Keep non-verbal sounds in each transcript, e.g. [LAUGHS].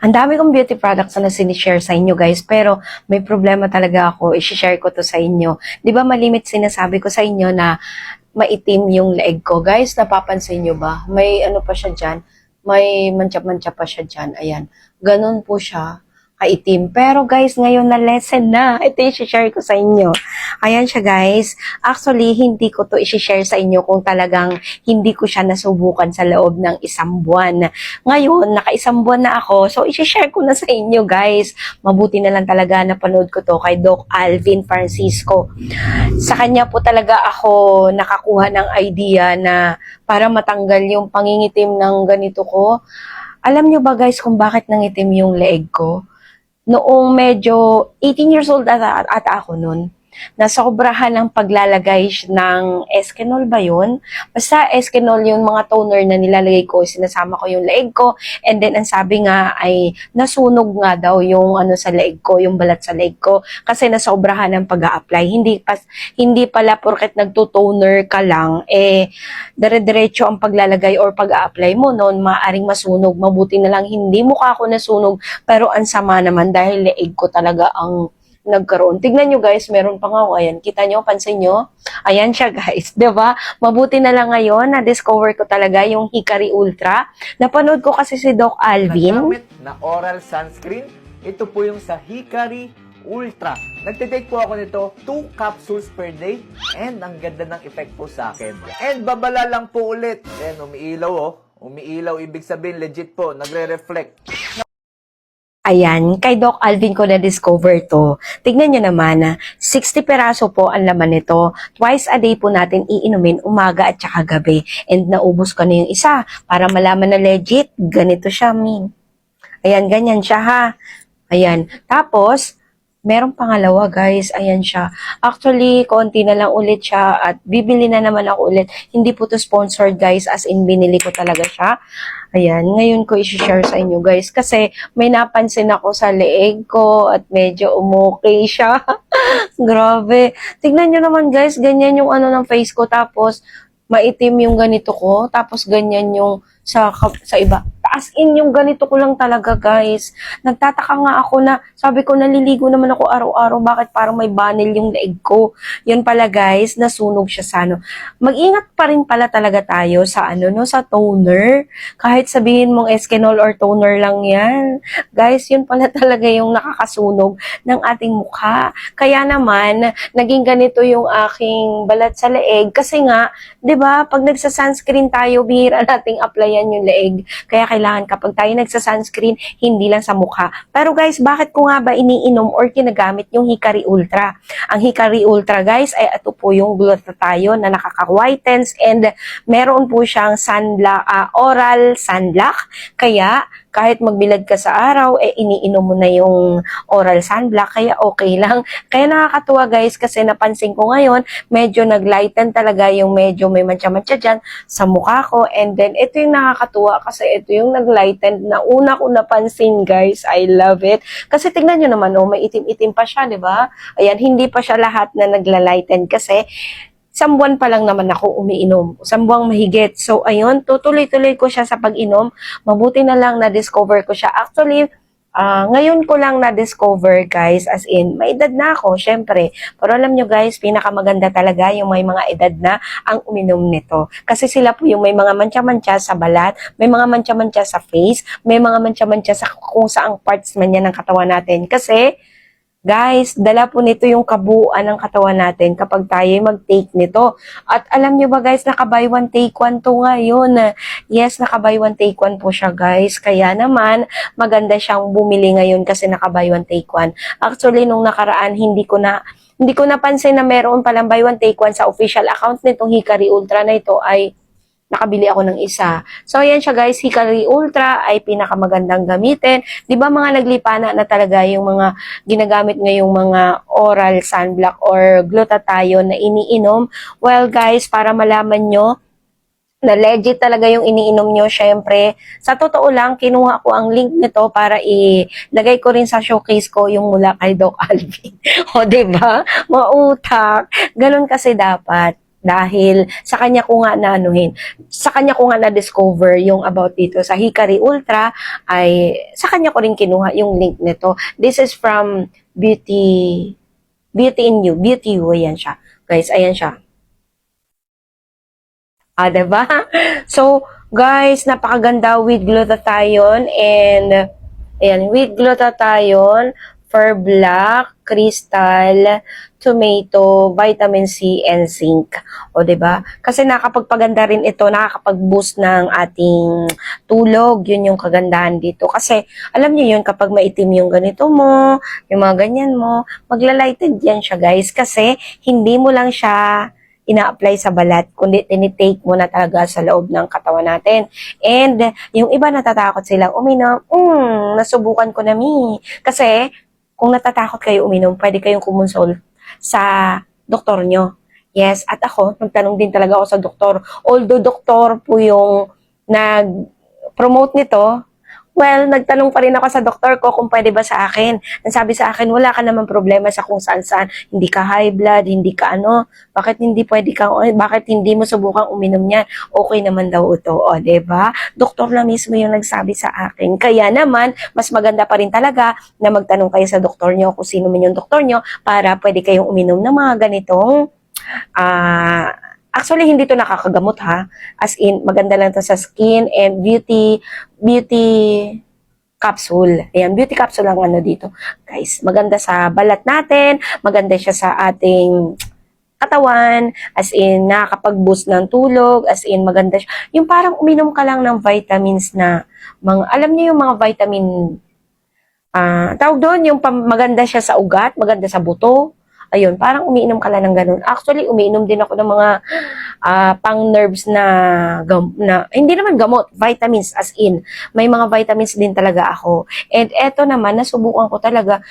Ang dami kong beauty products na sinishare sa inyo guys, pero may problema talaga ako. I-share ko to sa inyo. Di ba malimit sinasabi ko sa inyo na maitim yung leeg ko. Guys, napapansin nyo ba? May ano pa siya dyan. May mancha-mancha pa siya dyan. Ayan. Ganun po siya kaitim. Pero guys, ngayon na lesson na. Ito yung share ko sa inyo. Ayan siya guys. Actually, hindi ko to i-share sa inyo kung talagang hindi ko siya nasubukan sa loob ng isang buwan. Ngayon, naka-isang buwan na ako. So, i-share ko na sa inyo guys. Mabuti na lang talaga napanood ko to kay Doc Alvin Francisco. Sa kanya po talaga ako nakakuha ng idea na para matanggal yung pangingitim ng ganito ko. Alam nyo ba guys kung bakit nangitim yung leeg ko? Noong medyo 18 years old ata, ata ako noon, nasobrahan ng paglalagay ng Eskenol ba yun? Basta Eskenol yung mga toner na nilalagay ko, sinasama ko yung leeg ko, and then ang sabi nga ay nasunog nga daw yung ano sa leeg ko, yung balat sa leeg ko, kasi nasobrahan ng pag apply Hindi, pas, hindi pala porket nagtutoner ka lang, eh, dire-diretso ang paglalagay or pag apply mo noon, maaring masunog. Mabuti na lang hindi mukha ko nasunog, pero ang sama naman dahil leeg ko talaga ang nagkaroon. Tignan nyo guys, meron pa nga ako. Ayan, kita nyo, pansin nyo? Ayan siya guys, [LAUGHS] ba? Mabuti na lang ngayon na-discover ko talaga yung Hikari Ultra. Napanood ko kasi si Doc Alvin. Nagamit na oral sunscreen. Ito po yung sa Hikari Ultra. Nagtitake po ako nito 2 capsules per day and ang ganda ng effect po sa akin. And babala lang po ulit. Ayan, umiilaw oh. Umiilaw, ibig sabihin legit po, nagre-reflect. Ayan, kay Doc Alvin ko na-discover to. Tignan nyo naman, ah, 60 peraso po ang laman nito. Twice a day po natin iinumin, umaga at saka gabi. And naubos ko na yung isa para malaman na legit. Ganito siya, min. Ayan, ganyan siya ha. Ayan. Tapos, merong pangalawa guys. Ayan siya. Actually, konti na lang ulit siya at bibili na naman ako ulit. Hindi po to sponsored guys as in binili ko talaga siya. Ayan, ngayon ko i-share sa inyo guys kasi may napansin ako sa leeg ko at medyo umukay siya. [LAUGHS] Grabe. Tignan nyo naman guys, ganyan yung ano ng face ko tapos maitim yung ganito ko tapos ganyan yung sa sa iba. As in yung ganito ko lang talaga guys. Nagtataka nga ako na sabi ko naliligo naman ako araw-araw bakit parang may banil yung leeg ko. Yun pala guys, nasunog siya sa ano. Mag-ingat pa rin pala talaga tayo sa ano no sa toner. Kahit sabihin mong Eskenol or toner lang yan. Guys, yun pala [LAUGHS] talaga yung nakakasunog ng ating mukha. Kaya naman, naging ganito yung aking balat sa leeg kasi nga, 'di ba, pag nagsa-sunscreen tayo, bihira [LAUGHS] nating applyan yung leeg. Kaya kailangan kapag tayo nagsa-sunscreen, hindi lang sa mukha. Pero guys, bakit ko nga ba iniinom or kinagamit yung Hikari Ultra? Ang Hikari Ultra guys, ay ito po yung glutathione na nakaka-whitens and meron po siyang sunblock, ah, oral sunblock. Kaya kahit magbilad ka sa araw, eh iniinom mo na yung oral sunblock, kaya okay lang. [LAUGHS] Kaya nakakatuwa guys, kasi napansin ko ngayon, medyo naglighten talaga yung medyo may mancha-mancha dyan sa mukha ko. And then, ito yung nakakatuwa kasi ito yung naglighten na una ko napansin guys. I love it. Kasi tignan nyo naman, oh, may itim-itim pa siya, di ba? Ayan, hindi pa siya lahat na naglalighten kasi isang buwan pa lang naman ako umiinom. Isang buwang mahigit. So, ayun, tutuloy-tuloy ko siya sa pag-inom. Mabuti na lang na-discover ko siya. Actually, ah, ngayon ko lang na-discover, guys, as in, may edad na ako, syempre. Pero alam nyo, guys, pinakamaganda talaga yung may mga edad na ang uminom nito. Kasi sila po yung may mga mancha-mancha sa balat, may mga mancha-mancha sa face, may mga mancha-mancha sa kung saang parts man yan ng katawan natin. Kasi, Guys, dala po nito yung kabuuan ng katawan natin kapag tayo mag-take nito. At alam nyo ba guys, naka-buy one take one to ngayon. Yes, naka-buy one take one po siya guys. Kaya naman, maganda siyang bumili ngayon kasi naka-buy one take one. Actually, nung nakaraan, hindi ko na hindi ko napansin na meron palang buy one take one sa official account nitong Hikari Ultra na ito ay nakabili ako ng isa. So, ayan siya guys, Hikari Ultra ay pinakamagandang gamitin. Di ba mga naglipana na talaga yung mga ginagamit ngayong mga oral sunblock or glutathione na iniinom? Well guys, para malaman nyo, na legit talaga yung iniinom nyo, syempre. Sa totoo lang, kinuha ko ang link nito para ilagay ko rin sa showcase ko yung mula kay Doc Alvin. [LAUGHS] o, ba? Mautak. Ganun kasi dapat. Dahil sa kanya ko nga naanuhin, sa kanya ko nga na-discover yung about dito sa Hikari Ultra, ay sa kanya ko rin kinuha yung link nito. This is from Beauty, Beauty in You, Beauty You, ayan siya. Guys, ayan siya. Ah, diba? [LAUGHS] So, guys, napakaganda with glutathione and ayan, with glutathione for black, crystal, tomato, vitamin C, and zinc. O, ba? Kasi nakakapagpaganda rin ito, nakakapag-boost ng ating tulog. Yun yung kagandahan dito. Kasi, alam niyo yun, kapag maitim yung ganito mo, yung mga ganyan mo, magla-lighted yan siya, guys. Kasi, hindi mo lang siya ina-apply sa balat, kundi tinitake mo na talaga sa loob ng katawan natin. And, yung iba natatakot silang uminom, mm, nasubukan ko na mi. Kasi, kung natatakot kayo uminom, pwede kayong kumonsul sa doktor nyo. Yes, at ako, nagtanong din talaga ako sa doktor. Although doktor po yung nag-promote nito, well, nagtanong pa rin ako sa doktor ko kung pwede ba sa akin. Ang sabi sa akin, wala ka naman problema sa kung saan-saan. Hindi ka high blood, hindi ka ano. Bakit hindi pwede ka, eh, bakit hindi mo subukang uminom niyan? Okay naman daw ito. O, ba? Doktor na mismo yung nagsabi sa akin. Kaya naman, mas maganda pa rin talaga na magtanong kayo sa doktor nyo kung sino man yung doktor nyo para pwede kayong uminom ng mga ganitong ah Actually, hindi to nakakagamot ha. As in, maganda lang to sa skin and beauty, beauty capsule. Ayan, beauty capsule ang ano dito. Guys, maganda sa balat natin, maganda siya sa ating katawan, as in, nakakapag-boost ng tulog, as in, maganda siya. Yung parang uminom ka lang ng vitamins na, mga, alam niyo yung mga vitamin, ah tawag doon, yung maganda siya sa ugat, maganda sa buto, ayun, parang umiinom ka lang ng ganun. Actually, umiinom din ako ng mga ah, pang-nerves na, na, hindi naman gamot, vitamins as in. May mga vitamins din talaga ako. And eto naman, nasubukan ko talaga,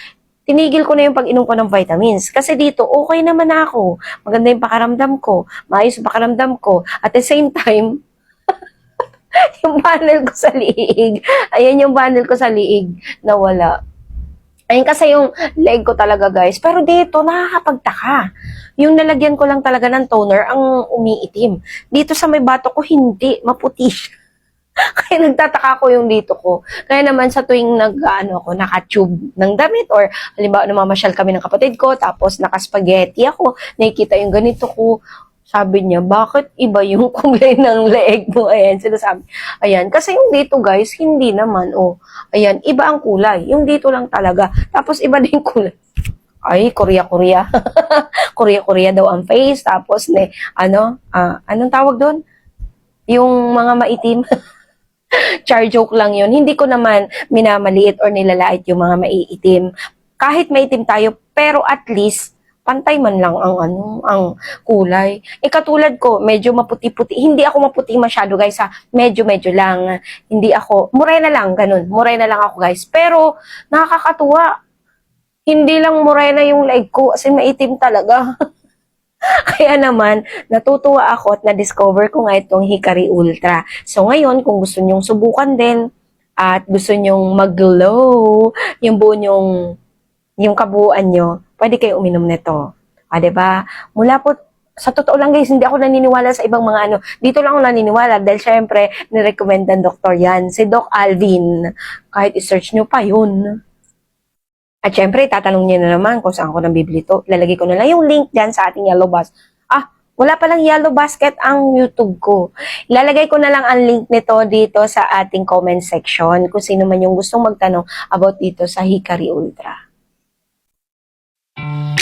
tinigil ko na yung pag-inom ko ng vitamins. Kasi dito, okay naman na ako. Maganda yung pakaramdam ko. Maayos yung pakaramdam ko. At the same time, [LAUGHS] yung panel ko sa liig. Ayan yung panel ko sa liig na wala. Ayun kasi yung leg ko talaga guys. Pero dito, nakakapagtaka. Yung nalagyan ko lang talaga ng toner, ang umiitim. Dito sa may bato ko, hindi. Maputi siya. [LAUGHS] Kaya nagtataka ko yung dito ko. Kaya naman sa tuwing nag, ano ako, naka-tube ng damit or halimbawa namamasyal kami ng kapatid ko, tapos naka-spaghetti ako, nakikita yung ganito ko, sabi niya, bakit iba yung [LAUGHS] kulay ng leeg mo? Ayan, sinasabi. Ayan, kasi yung dito guys, hindi naman, oh. Ayan, iba ang kulay. Yung dito lang talaga. Tapos iba din kulay. Ay, Korea-Korea. Korea-Korea [LAUGHS] daw ang face. Tapos, ne, ano, ah, anong tawag doon? Yung mga maitim. [LAUGHS] Char joke lang yun. Hindi ko naman minamaliit or nilalait yung mga maiitim. Kahit maitim tayo, pero at least, pantay man lang ang ano, ang kulay. Eh katulad ko, medyo maputi-puti. Hindi ako maputi masyado, guys, ha. Medyo-medyo lang. Hindi ako, morena lang, ganun. Morena lang ako, guys. Pero, nakakatuwa. Hindi lang morena yung leg ko, kasi maitim talaga. [LAUGHS] Kaya naman, natutuwa ako at na-discover ko nga itong Hikari Ultra. So ngayon, kung gusto nyong subukan din, at gusto nyong mag-glow, yung buo nyong, yung kabuuan nyo, pwede kayo uminom nito. Ah, ba? Mula po sa totoo lang guys, hindi ako naniniwala sa ibang mga ano. Dito lang ako naniniwala dahil syempre, nirecommend ng doktor yan. Si Doc Alvin. Kahit i-search nyo pa yun. At syempre, tatanong niya na naman kung saan ko nang bibili to. Lalagay ko na lang yung link dyan sa ating yellow bus. Ah, wala palang yellow basket ang YouTube ko. Ilalagay ko na lang ang link nito dito sa ating comment section kung sino man yung gustong magtanong about dito sa Hikari Ultra. Mm-hmm.